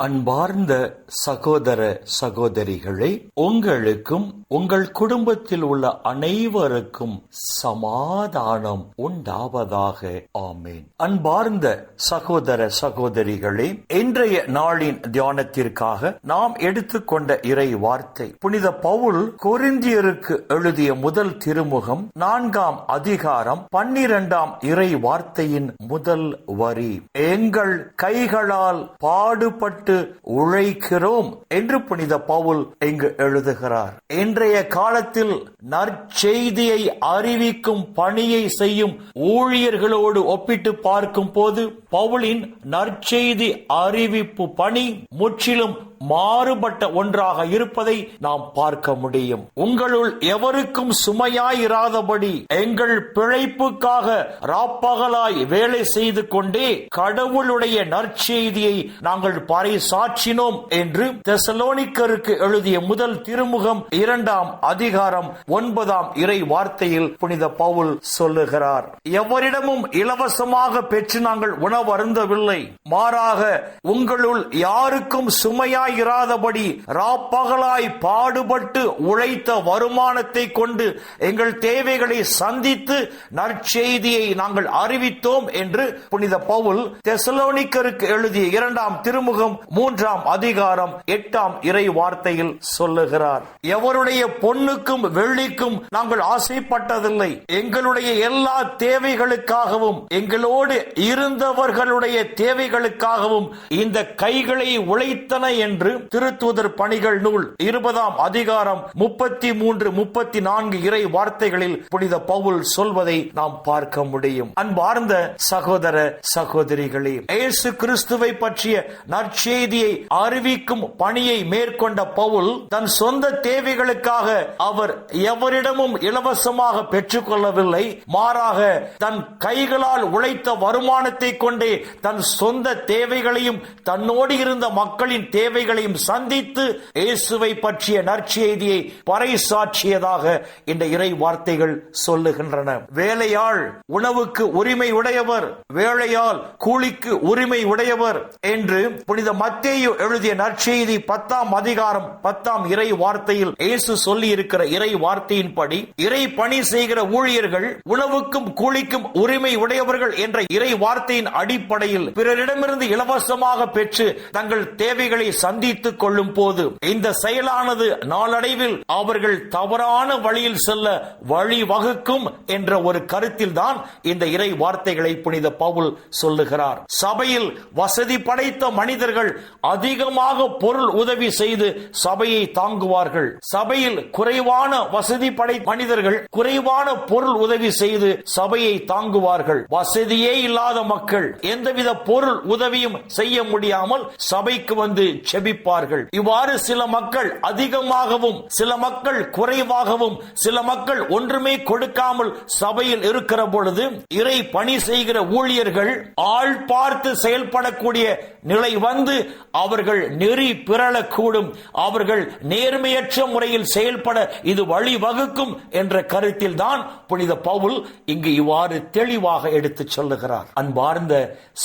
அன்பார்ந்த சகோதர சகோதரிகளே உங்களுக்கும் உங்கள் குடும்பத்தில் உள்ள அனைவருக்கும் சமாதானம் உண்டாவதாக. ஆமேன். அன்பார்ந்த சகோதர சகோதரிகளே இன்றைய நாளின் தியானத்திற்காக நாம் எடுத்துக்கொண்ட இறை வார்த்தை. புனித பவுல் கொரிந்தியருக்கு எழுதிய முதல் திருமுகம் நான்காம் அதிகாரம் பன்னிரண்டாம் இறை வார்த்தையின் முதல் வரி. எங்கள் கைகளால் பாடுபட்டு உழைக்கிறோம் என்று புனித பவுல் இங்கு எழுதுகிறார். இன்றைய காலத்தில் நற்செய்தியை அறிவிக்கும் பணியை செய்யும் ஊழியர்களோடு ஒப்பிட்டு பார்க்கும் போது பவுலின் நற்செய்தி அறிவிப்பு பணி முற்றிலும் மாறுபட்ட ஒன்றாக இருப்பதை நாம் பார்க்க முடியும். உங்களுள் எவருக்கும் சுமையாயிராதபடி எங்கள் பிழைப்புக்காக ராப்பகலாய் வேலை செய்து கொண்டே கடவுளுடைய நற்செய்தியை நாங்கள் பறைசாற்றினோம் என்று தெசலோனிக்கருக்கு எழுதிய முதல் திருமுகம் இரண்டாம் அதிகாரம் ஒன்பதாம் இறை வார்த்தையில் புனித பவுல் சொல்லுகிறார். எவரிடமும் இலவசமாக பெற்று நாங்கள் உணவருந்தவில்லை. மாறாக உங்களுள் யாருக்கும் சுமையாய் இராதபடி ராப்பகலாய் பாடுபட்டு உழைத்த வருமானத்தை கொண்டு எங்கள் தேவைகளை சந்தித்து நற்செய்தியை நாங்கள் அறிவித்தோம் என்று புனித பவுல் தெசலோனிக்கருக்கு எழுதிய இரண்டாம் திருமுகம் மூன்றாம் அதிகாரம் எட்டாம் இறை வார்த்தையில் சொல்லுகிறார் எவருடைய பொண்ணுக்கும் வெள்ளிக்கும் நாங்கள் ஆசைப்பட்டதில்லை. எங்களுடைய எல்லா தேவைகளுக்காகவும் எங்களோடு இருந்தவர்களுடைய தேவைகளுக்காகவும் இந்த கைகளை உழைத்தன என்று திருத்துதர் பணிகள் நூல் இருபதாம் அதிகாரம் முப்பத்தி மூன்று முப்பத்தி நான்கு இறை வார்த்தைகளில் புனித பவுல் சொல்வதை நாம் பார்க்க முடியும். அன்பார்ந்த சகோதர சகோதரிகளே இயேசு கிறிஸ்துவை பற்றிய நற்செய்தியை அறிவிக்கும் பணியை மேற்கொண்ட பவுல் தன் சொந்த தேவைகளுக்காக அவர் எவரிடமும் இலவசமாக பெற்றுக்கொள்ளவில்லை. மாறாக தன் கைகளால் உழைத்த வருமானத்தை கொண்டே தன் சொந்த தேவைகளையும் தன்னோடு இருந்த மக்களின் தேவைகளையும் சந்தித்து இயேசுவை பற்றிய நற்செய்தியை பறைசாற்றியதாக இந்த இறை வார்த்தைகள் சொல்லுகின்றன. வேலையாள் உணவுக்கு உரிமை உடையவர் வேலையால் கூலிக்கு உரிமை உடையவர் என்று புனித மத்தேயு எழுதிய நற்செய்தி பத்தாம் அதிகாரம் பத்தாம் இறை வார்த்தையில் இயேசு சொல்லி இருக்கிற இறை வார்த்தையின்படி இறை பணி செய்கிற ஊழியர்கள் உணவுக்கும் கூலிக்கும் உரிமை உடையவர்கள் என்ற இறை வார்த்தையின் அடிப்படையில் பிறரிடமிருந்து இலவசமாக பெற்று தங்கள் தேவைகளை சந்தித்துக் கொள்ளும் போது இந்த செயலானது நாளடைவில் அவர்கள் தவறான வழியில் செல்ல வழிவகுக்கும் என்ற ஒரு கருத்தில் தான் இந்த இறை வார்த்தைகளை புனித பவுல் சொல்லுகிறார். சபையில் வசதி படைத்த மனிதர்கள் அதிகமாக பொருள் உதவி செய்து சபையை தாங்குவார்கள். சபையில் குறைவான வசதி படை மனிதர்கள் குறைவான பொருள் உதவி செய்து சபையை தாங்குவார்கள். வசதியே இல்லாத மக்கள் எந்தவித பொருள் உதவியும் செய்ய முடியாமல் சபைக்கு வந்து செபி செபிப்பார்கள் இவ்வாறு சில மக்கள் அதிகமாகவும் சில மக்கள் குறைவாகவும் சில மக்கள் ஒன்றுமே கொடுக்காமல் சபையில் இருக்கிற பொழுது இறை பணி செய்கிற ஊழியர்கள் ஆள் பார்த்து செயல்படக்கூடிய நிலை வந்து அவர்கள் நெறி பிறழக்கூடும். அவர்கள் நேர்மையற்ற முறையில் செயல்பட இது வழிவகுக்கும் என்ற கருத்தில் தான் புனித பவுல் இங்கு இவ்வாறு தெளிவாக எடுத்துச் சொல்லுகிறார். அன்பார்ந்த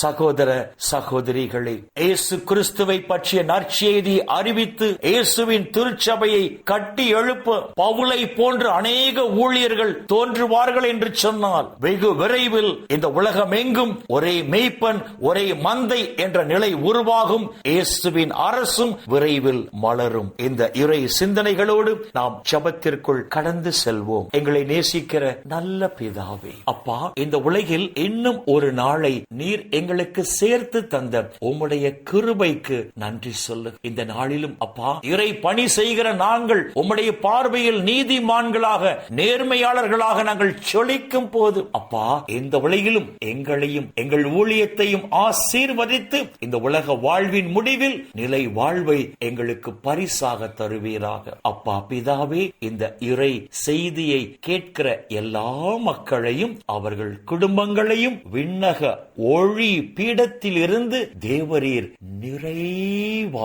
சகோதர சகோதரிகளே இயேசு கிறிஸ்துவை பற்றிய நற்செய்தி அறிவித்து இயேசுவின் திருச்சபையை கட்டி எழுப்ப பவுலை போன்ற அநேக ஊழியர்கள் தோன்றுவார்கள் என்று சொன்னால் வெகு விரைவில் இந்த உலகம் எங்கும் ஒரே மெய்ப்பன் ஒரே மந்தை என்ற நிலை உருவாகும். இயேசுவின் அரசும் விரைவில் மலரும். இந்த இறை சிந்தனைகளோடு நாம் ஜபத்திற்குள் கடந்து செல்வோம். எங்களை நேசிக்கிற நல்ல பிதாவே அப்பா இந்த உலகில் இன்னும் ஒரு நாளை நீர் எங்களுக்கு சேர்த்து தந்த உம்முடைய கிருபைக்கு நன்றி சொல் சொல்லு இந்த நாளிலும் அப்பா இறை பணி செய்கிற நாங்கள் உம்முடைய பார்வையில் நீதிமான்களாக நேர்மையாளர்களாக நாங்கள் சொலிக்கும் போது அப்பா இந்த உலகிலும் எங்களையும் எங்கள் ஊழியத்தையும் ஆசீர்வதித்து இந்த உலக வாழ்வின் முடிவில் நிலை வாழ்வை எங்களுக்கு பரிசாக தருவீராக. அப்பா பிதாவே இந்த இறை செய்தியை கேட்கிற எல்லா மக்களையும் அவர்கள் குடும்பங்களையும் விண்ணக ஒளி பீடத்தில் இருந்து தேவரீர் நிறைவா